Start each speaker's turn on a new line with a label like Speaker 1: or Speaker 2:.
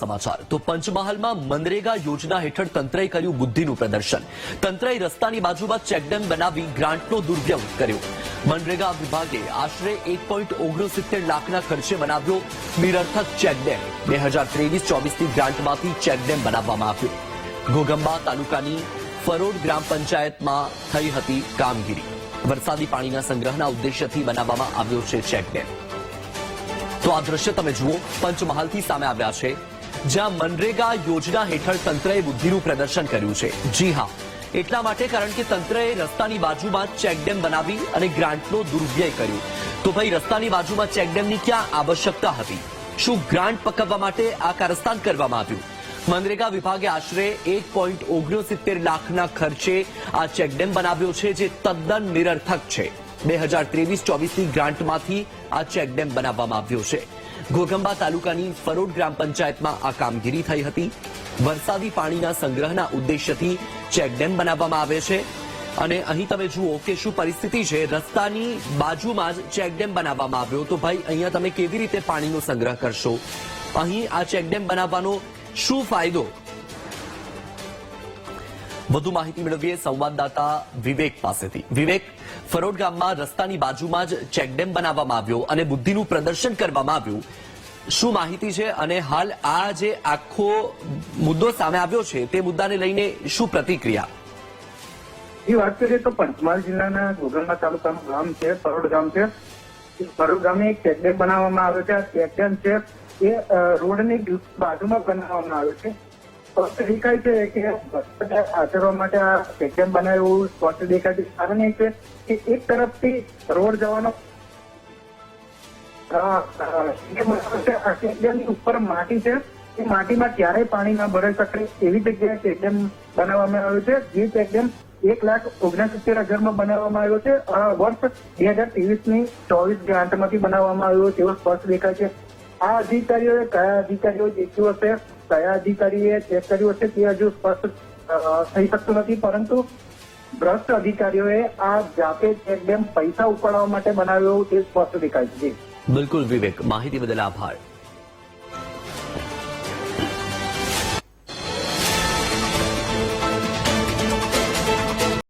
Speaker 1: સમાચાર. તો પંચમહાલમાં મનરેગા યોજના હેઠળ તંત્રએ કર્યું બુદ્ધિનું પ્રદર્શન. તંત્રએ રસ્તાની બાજુમાં ચેકડેમ બનાવી ગ્રાન્ટનો દુર્વ્યય કર્યો. મનરેગા વિભાગે આશરે એક પોઈન્ટ ઓગણસિત્તેર લાખના ખર્ચે બનાવ્યો નિરર્થક ચેકડેમ. બે હજાર ત્રેવીસ ચોવીસની ગ્રાન્ટમાંથી ચેકડેમ બનાવવામાં આવ્યો. ઘોગંબા તાલુકાની ફરોડ ગ્રામ પંચાયતમાં થઈ હતી કામગીરી. વરસાદી પાણીના સંગ્રહના ઉદ્દેશ્યથી બનાવવામાં આવ્યો છે ચેકડેમ. તો આ દ્રશ્ય તમે જુઓ. પંચમહાલથી સામે આવ્યા છે જ્યાં મનરેગા યોજના હેઠળ તંત્રએ બુદ્ધિનું પ્રદર્શન કર્યું છે. જી હા, એટલા માટે કારણ કે તંત્રએ રસ્તાની બાજુમાં ચેકડેમ બનાવી અને ગ્રાન્ટનો દુર્વ્યય કર્યો. તો ભાઈ, રસ્તાની બાજુમાં ચેકડેમની ક્યાં આવશ્યકતા હતી? શું ગ્રાન્ટ પકવવા માટે આ કારસ્તાન કરવામાં આવ્યું? મનરેગા વિભાગે આશરે એક પોઈન્ટ ઓગણસિત્તેર લાખના ખર્ચે આ ચેકડેમ બનાવ્યો છે, જે તદ્દન નિરર્થક છે. બે હજાર ત્રેવીસ ચોવીસની ગ્રાન્ટમાંથી આ ચેકડેમ બનાવવામાં આવ્યો છે. ઘોગંબા તાલુકાની ફરોડ ગ્રામ પંચાયતમાં આ કામગીરી થઈ હતી. વરસાદી પાણીના સંગ્રહના ઉદ્દેશ્યથી ચેકડેમ બનાવવામાં આવે છે. અને અહીં તમે જુઓ કે શું પરિસ્થિતિ છે. રસ્તાની બાજુમાં જ ચેકડેમ બનાવવામાં આવ્યો. તો ભાઈ, અહીંયા તમે કેવી રીતે પાણીનો સંગ્રહ કરશો? અહીં આ ચેકડેમ બનાવવાનો શું ફાયદો? વધુ માહિતી મેળવીએ સંવાદદાતા વિવેક પાસેથી. વિવેક, ફરોડ ગામમાં રસ્તાની બાજુમાં જ ચેકડેમ બનાવવામાં આવ્યો અને બુદ્ધિનું પ્રદર્શન કરવામાં આવ્યું. શું માહિતી છે અને હાલ આ જે આખો મુદ્દો સામે આવ્યો છે તે મુદ્દાને લઈને શું પ્રતિક્રિયા?
Speaker 2: એ વાત કરીએ તો પંચમહાલ જિલ્લાના ગોગલમા તાલુકાનું ગામ છે પરોડ ગામ છે. ફરોડ ગામે એક ચેકડેમ બનાવવામાં આવ્યો છે. આ ચેકડેમ છે એ રોડની બાજુમાં બનાવવામાં આવ્યો છે. સ્પષ્ટ દેખાય છે કે આચરવા માટે આ ચેકડેમ બનાવ્યું સ્પષ્ટ દેખાય છે કારણ એ છે કે એક તરફથી રોડ જવાનો ઉપર માટી છે. એ માટીમાં ક્યારેય પાણી ના ભરાઈ શકે એવી જગ્યાએ ચેકડેમ બનાવવામાં આવ્યું છે. જે ચેકડેમ એક લાખ ઓગણસિત્તેર હજારમાં બનાવવામાં આવ્યો છે. આ વર્ષ બે હજાર ત્રેવીસની ચોવીસ ગ્રાન્ટમાંથી બનાવવામાં આવ્યો તેવો સ્પષ્ટ દેખાય છે. આ અધિકારીઓએ કયા અધિકારીઓ દેખ્યું હશે કયા અધિકારીએ ચેક કર્યું હશે તે હજુ સ્પષ્ટ થઈ શકતું નથી, પરંતુ ભ્રષ્ટ અધિકારીઓએ આ જાતે ચેકડેમ પૈસા ઉપાડવા માટે બનાવ્યો તે સ્પષ્ટ દેખાય છે.
Speaker 1: બિલકુલ વિવેક, માહિતી બદલ આભાર.